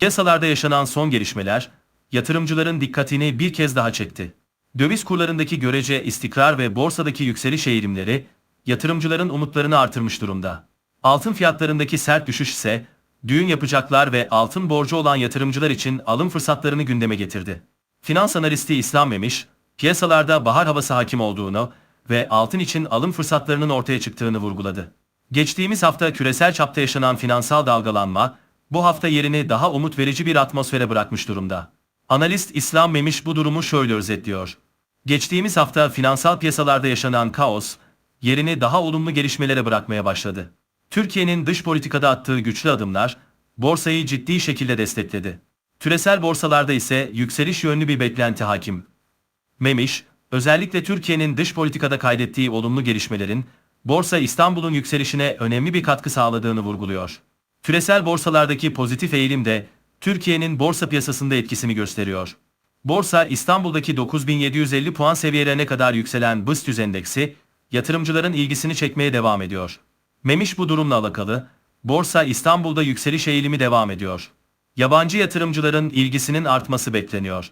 Piyasalarda yaşanan son gelişmeler, yatırımcıların dikkatini bir kez daha çekti. Döviz kurlarındaki görece istikrar ve borsadaki yükseliş eğilimleri, yatırımcıların umutlarını artırmış durumda. Altın fiyatlarındaki sert düşüş ise, düğün yapacaklar ve altın borcu olan yatırımcılar için alım fırsatlarını gündeme getirdi. Finans analisti İslam Memiş, piyasalarda bahar havası hakim olduğunu ve altın için alım fırsatlarının ortaya çıktığını vurguladı. Geçtiğimiz hafta küresel çapta yaşanan finansal dalgalanma, bu hafta yerini daha umut verici bir atmosfere bırakmış durumda. Analist İslam Memiş bu durumu şöyle özetliyor. Geçtiğimiz hafta finansal piyasalarda yaşanan kaos, yerini daha olumlu gelişmelere bırakmaya başladı. Türkiye'nin dış politikada attığı güçlü adımlar, borsayı ciddi şekilde destekledi. Küresel borsalarda ise yükseliş yönlü bir beklenti hakim. Memiş, özellikle Türkiye'nin dış politikada kaydettiği olumlu gelişmelerin, Borsa İstanbul'un yükselişine önemli bir katkı sağladığını vurguluyor. Küresel borsalardaki pozitif eğilim de Türkiye'nin borsa piyasasında etkisini gösteriyor. Borsa İstanbul'daki 9750 puan seviyelerine kadar yükselen BIST endeksi, yatırımcıların ilgisini çekmeye devam ediyor. Memiş bu durumla alakalı, Borsa İstanbul'da yükseliş eğilimi devam ediyor. Yabancı yatırımcıların ilgisinin artması bekleniyor.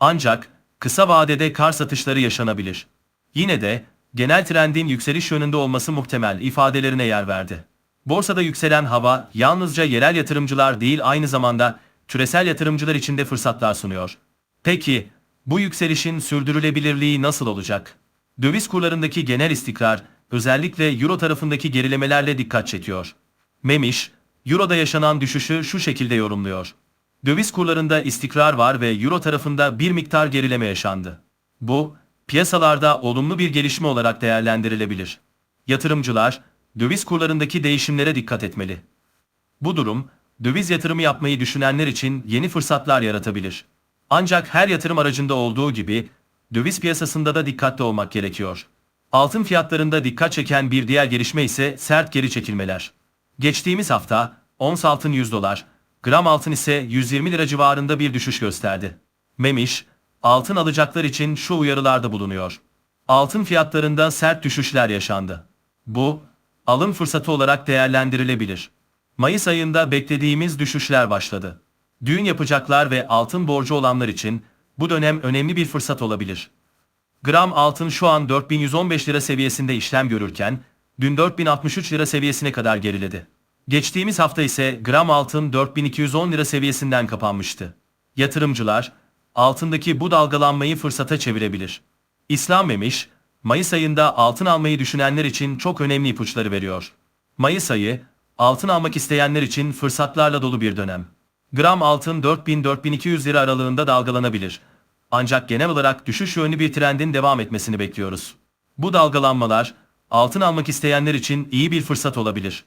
Ancak kısa vadede kar satışları yaşanabilir. Yine de genel trendin yükseliş yönünde olması muhtemel ifadelerine yer verdi. Borsada yükselen hava yalnızca yerel yatırımcılar değil aynı zamanda küresel yatırımcılar için de fırsatlar sunuyor. Peki bu yükselişin sürdürülebilirliği nasıl olacak? Döviz kurlarındaki genel istikrar özellikle euro tarafındaki gerilemelerle dikkat çekiyor. Memiş, Euro'da yaşanan düşüşü şu şekilde yorumluyor. Döviz kurlarında istikrar var ve Euro tarafında bir miktar gerileme yaşandı. Bu, piyasalarda olumlu bir gelişme olarak değerlendirilebilir. Yatırımcılar, döviz kurlarındaki değişimlere dikkat etmeli. Bu durum, döviz yatırımı yapmayı düşünenler için yeni fırsatlar yaratabilir. Ancak her yatırım aracında olduğu gibi, döviz piyasasında da dikkatli olmak gerekiyor. Altın fiyatlarında dikkat çeken bir diğer gelişme ise sert geri çekilmeler. Geçtiğimiz hafta, ons altın 100 dolar, gram altın ise 120 lira civarında bir düşüş gösterdi. Memiş, altın alacaklar için şu uyarılarda bulunuyor. Altın fiyatlarında sert düşüşler yaşandı. Bu, alım fırsatı olarak değerlendirilebilir. Mayıs ayında beklediğimiz düşüşler başladı. Düğün yapacaklar ve altın borcu olanlar için bu dönem önemli bir fırsat olabilir. Gram altın şu an 4115 lira seviyesinde işlem görürken, dün 4063 lira seviyesine kadar geriledi. Geçtiğimiz hafta ise gram altın 4210 lira seviyesinden kapanmıştı. Yatırımcılar, altındaki bu dalgalanmayı fırsata çevirebilir. İslam Memiş, Mayıs ayında altın almayı düşünenler için çok önemli ipuçları veriyor. Mayıs ayı, altın almak isteyenler için fırsatlarla dolu bir dönem. Gram altın 4000-4200 lira aralığında dalgalanabilir. Ancak genel olarak düşüş yönlü bir trendin devam etmesini bekliyoruz. Bu dalgalanmalar, altın almak isteyenler için iyi bir fırsat olabilir.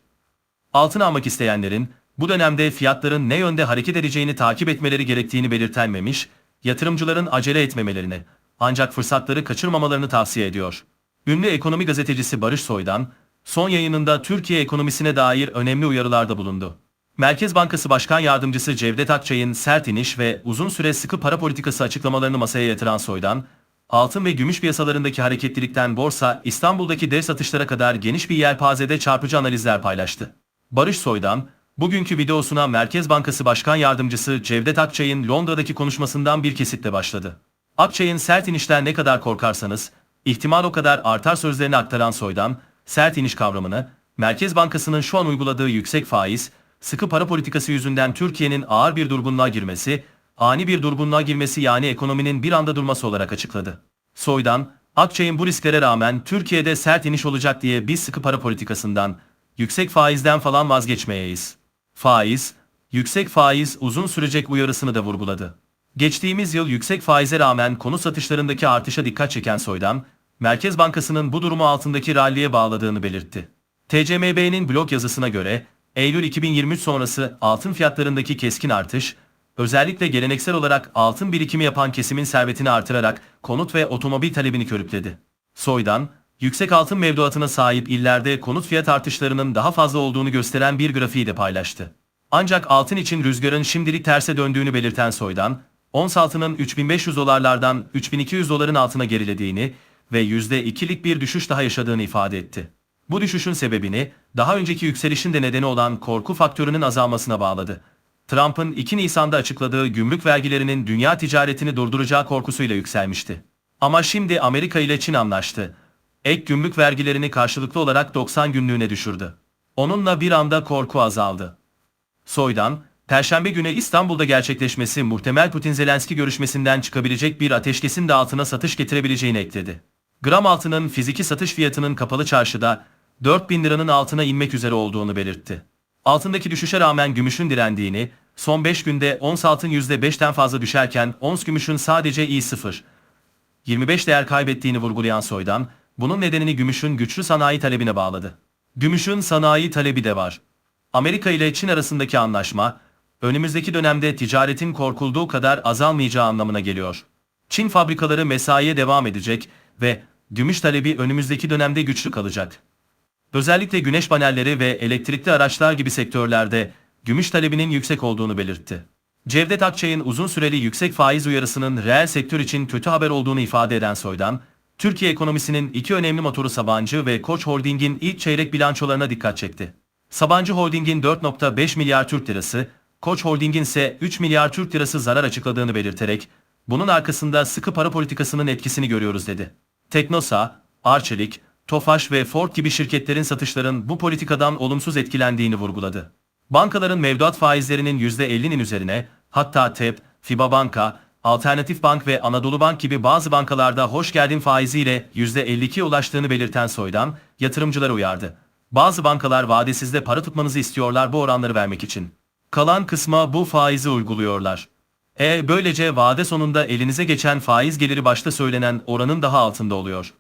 Altın almak isteyenlerin, bu dönemde fiyatların ne yönde hareket edeceğini takip etmeleri gerektiğini belirtenmemiş, yatırımcıların acele etmemelerini, ancak fırsatları kaçırmamalarını tavsiye ediyor. Ünlü ekonomi gazetecisi Barış Soydan, son yayınında Türkiye ekonomisine dair önemli uyarılarda bulundu. Merkez Bankası Başkan Yardımcısı Cevdet Akçay'ın sert iniş ve uzun süre sıkı para politikası açıklamalarını masaya yatıran Soydan, altın ve gümüş piyasalarındaki hareketlilikten borsa, İstanbul'daki dev satışlara kadar geniş bir yelpazede çarpıcı analizler paylaştı. Barış Soydan, bugünkü videosuna Merkez Bankası Başkan Yardımcısı Cevdet Akçay'ın Londra'daki konuşmasından bir kesitle başladı. Akçay'ın sert inişten ne kadar korkarsanız, ihtimal o kadar artar sözlerini aktaran Soydan, sert iniş kavramını, Merkez Bankası'nın şu an uyguladığı yüksek faiz, sıkı para politikası yüzünden Türkiye'nin ağır bir durgunluğa girmesi, ani bir durgunluğa girmesi yani ekonominin bir anda durması olarak açıkladı. Soydan, Akçay'ın bu risklere rağmen Türkiye'de sert iniş olacak diye biz sıkı para politikasından, yüksek faizden falan vazgeçmeyeyiz. Faiz, yüksek faiz uzun sürecek uyarısını da vurguladı. Geçtiğimiz yıl yüksek faize rağmen konut satışlarındaki artışa dikkat çeken Soydan, Merkez Bankası'nın bu durumu altındaki ralliye bağladığını belirtti. TCMB'nin blog yazısına göre, Eylül 2023 sonrası altın fiyatlarındaki keskin artış, özellikle geleneksel olarak altın birikimi yapan kesimin servetini artırarak konut ve otomobil talebini körükledi. Soydan, yüksek altın mevduatına sahip illerde konut fiyat artışlarının daha fazla olduğunu gösteren bir grafiği de paylaştı. Ancak altın için rüzgarın şimdilik terse döndüğünü belirten Soydan, ons altının 3500 dolarlardan 3200 doların altına gerilediğini ve %2'lik bir düşüş daha yaşadığını ifade etti. Bu düşüşün sebebini daha önceki yükselişin de nedeni olan korku faktörünün azalmasına bağladı. Trump'ın 2 Nisan'da açıkladığı gümrük vergilerinin dünya ticaretini durduracağı korkusuyla yükselmişti. Ama şimdi Amerika ile Çin anlaştı. Ek gümrük vergilerini karşılıklı olarak 90 günlüğüne düşürdü. Onunla bir anda korku azaldı. Soydan, Perşembe günü İstanbul'da gerçekleşmesi muhtemel Putin-Zelenski görüşmesinden çıkabilecek bir ateşkesin de altına satış getirebileceğini ekledi. Gram altının fiziki satış fiyatının kapalı çarşıda 4000 liranın altına inmek üzere olduğunu belirtti. Altındaki düşüşe rağmen gümüşün direndiğini, son 5 günde ons altın %5'ten fazla düşerken ons gümüşün sadece i0, 25 değer kaybettiğini vurgulayan Soydan, bunun nedenini gümüşün güçlü sanayi talebine bağladı. Gümüşün sanayi talebi de var. Amerika ile Çin arasındaki anlaşma, önümüzdeki dönemde ticaretin korkulduğu kadar azalmayacağı anlamına geliyor. Çin fabrikaları mesaiye devam edecek ve gümüş talebi önümüzdeki dönemde güçlü kalacak. Özellikle güneş panelleri ve elektrikli araçlar gibi sektörlerde gümüş talebinin yüksek olduğunu belirtti. Cevdet Akçay'ın uzun süreli yüksek faiz uyarısının reel sektör için kötü haber olduğunu ifade eden Soydan, Türkiye ekonomisinin iki önemli motoru Sabancı ve Koç Holding'in ilk çeyrek bilançolarına dikkat çekti. Sabancı Holding'in 4.5 milyar Türk lirası, Koç Holding'in ise 3 milyar Türk lirası zarar açıkladığını belirterek, bunun arkasında sıkı para politikasının etkisini görüyoruz dedi. Teknosa, Arçelik, Tofaş ve Ford gibi şirketlerin satışların bu politikadan olumsuz etkilendiğini vurguladı. Bankaların mevduat faizlerinin %50'nin üzerine, hatta TEP, FIBA Banka, Alternatif Bank ve Anadolu Bank gibi bazı bankalarda hoş geldin faiziyle %52'ye ulaştığını belirten Soydan, yatırımcıları uyardı. Bazı bankalar vadesizde para tutmanızı istiyorlar bu oranları vermek için. Kalan kısma bu faizi uyguluyorlar. E böylece vade sonunda elinize geçen faiz geliri başta söylenen oranın daha altında oluyor.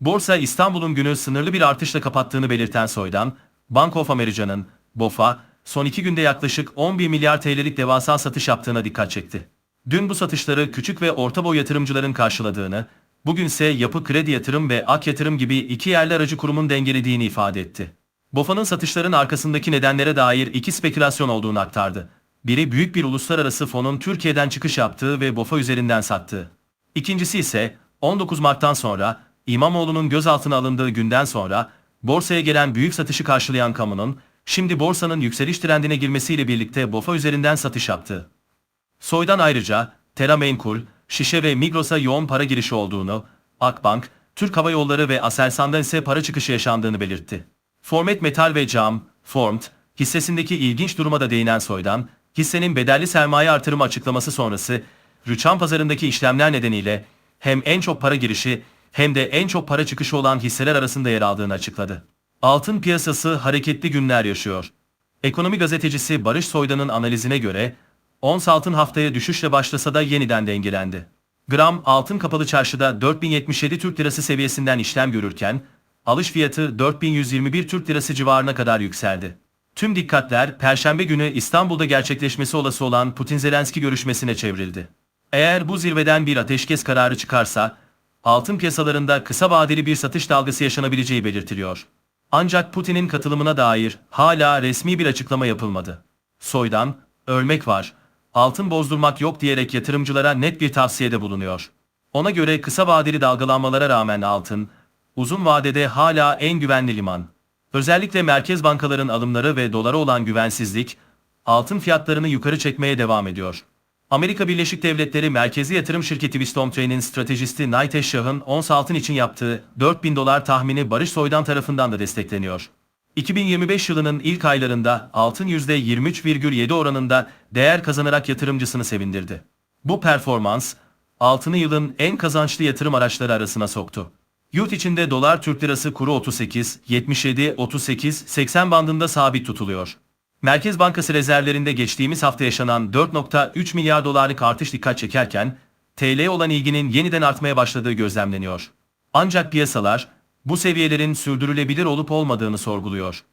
Borsa İstanbul'un günü sınırlı bir artışla kapattığını belirten Soydan, Bank of America'nın, BOFA, son iki günde yaklaşık 11 milyar TL'lik devasa satış yaptığına dikkat çekti. Dün bu satışları küçük ve orta boy yatırımcıların karşıladığını, bugünse Yapı Kredi Yatırım ve Ak Yatırım gibi iki yerli aracı kurumun dengelediğini ifade etti. BOFA'nın satışların arkasındaki nedenlere dair iki spekülasyon olduğunu aktardı. Biri büyük bir uluslararası fonun Türkiye'den çıkış yaptığı ve BOFA üzerinden sattığı. İkincisi ise 19 Mart'tan sonra İmamoğlu'nun gözaltına alındığı günden sonra borsaya gelen büyük satışı karşılayan kamunun şimdi borsanın yükseliş trendine girmesiyle birlikte BOFA üzerinden satış yaptığı. Soydan ayrıca Terra Menkul, Şişe ve Migros'a yoğun para girişi olduğunu, Akbank, Türk Hava Yolları ve Aselsan'dan ise para çıkışı yaşandığını belirtti. Formet Metal ve Cam, Formed, hissesindeki ilginç duruma da değinen Soydan, hissenin bedelli sermaye artırımı açıklaması sonrası, rüçhan pazarındaki işlemler nedeniyle hem en çok para girişi hem de en çok para çıkışı olan hisseler arasında yer aldığını açıkladı. Altın piyasası hareketli günler yaşıyor. Ekonomi gazetecisi Barış Soydan'ın analizine göre, ons altın haftaya düşüşle başlasa da yeniden dengelendi. Gram altın kapalı çarşıda 4077 Türk Lirası seviyesinden işlem görürken, alış fiyatı 4121 Türk Lirası civarına kadar yükseldi. Tüm dikkatler Perşembe günü İstanbul'da gerçekleşmesi olası olan Putin-Zelenski görüşmesine çevrildi. Eğer bu zirveden bir ateşkes kararı çıkarsa, altın piyasalarında kısa vadeli bir satış dalgası yaşanabileceği belirtiliyor. Ancak Putin'in katılımına dair hala resmi bir açıklama yapılmadı. Soydan, ölmek var, altın bozdurmak yok diyerek yatırımcılara net bir tavsiyede bulunuyor. Ona göre kısa vadeli dalgalanmalara rağmen altın, uzun vadede hala en güvenli liman. Özellikle merkez bankaların alımları ve dolara olan güvensizlik, altın fiyatlarını yukarı çekmeye devam ediyor. Amerika Birleşik Devletleri merkezi yatırım şirketi Wisdom Trey'nin stratejisti Nitesh Shah'ın ons altın için yaptığı 4000 dolar tahmini Barış Soydan tarafından da destekleniyor. 2025 yılının ilk aylarında altın %23,7 oranında değer kazanarak yatırımcısını sevindirdi. Bu performans, altını yılın en kazançlı yatırım araçları arasına soktu. Yurt içinde dolar Türk lirası kuru 38, 77, 38, 80 bandında sabit tutuluyor. Merkez Bankası rezervlerinde geçtiğimiz hafta yaşanan 4.3 milyar dolarlık artış dikkat çekerken, TL olan ilginin yeniden artmaya başladığı gözlemleniyor. Ancak piyasalar, bu seviyelerin sürdürülebilir olup olmadığını sorguluyor.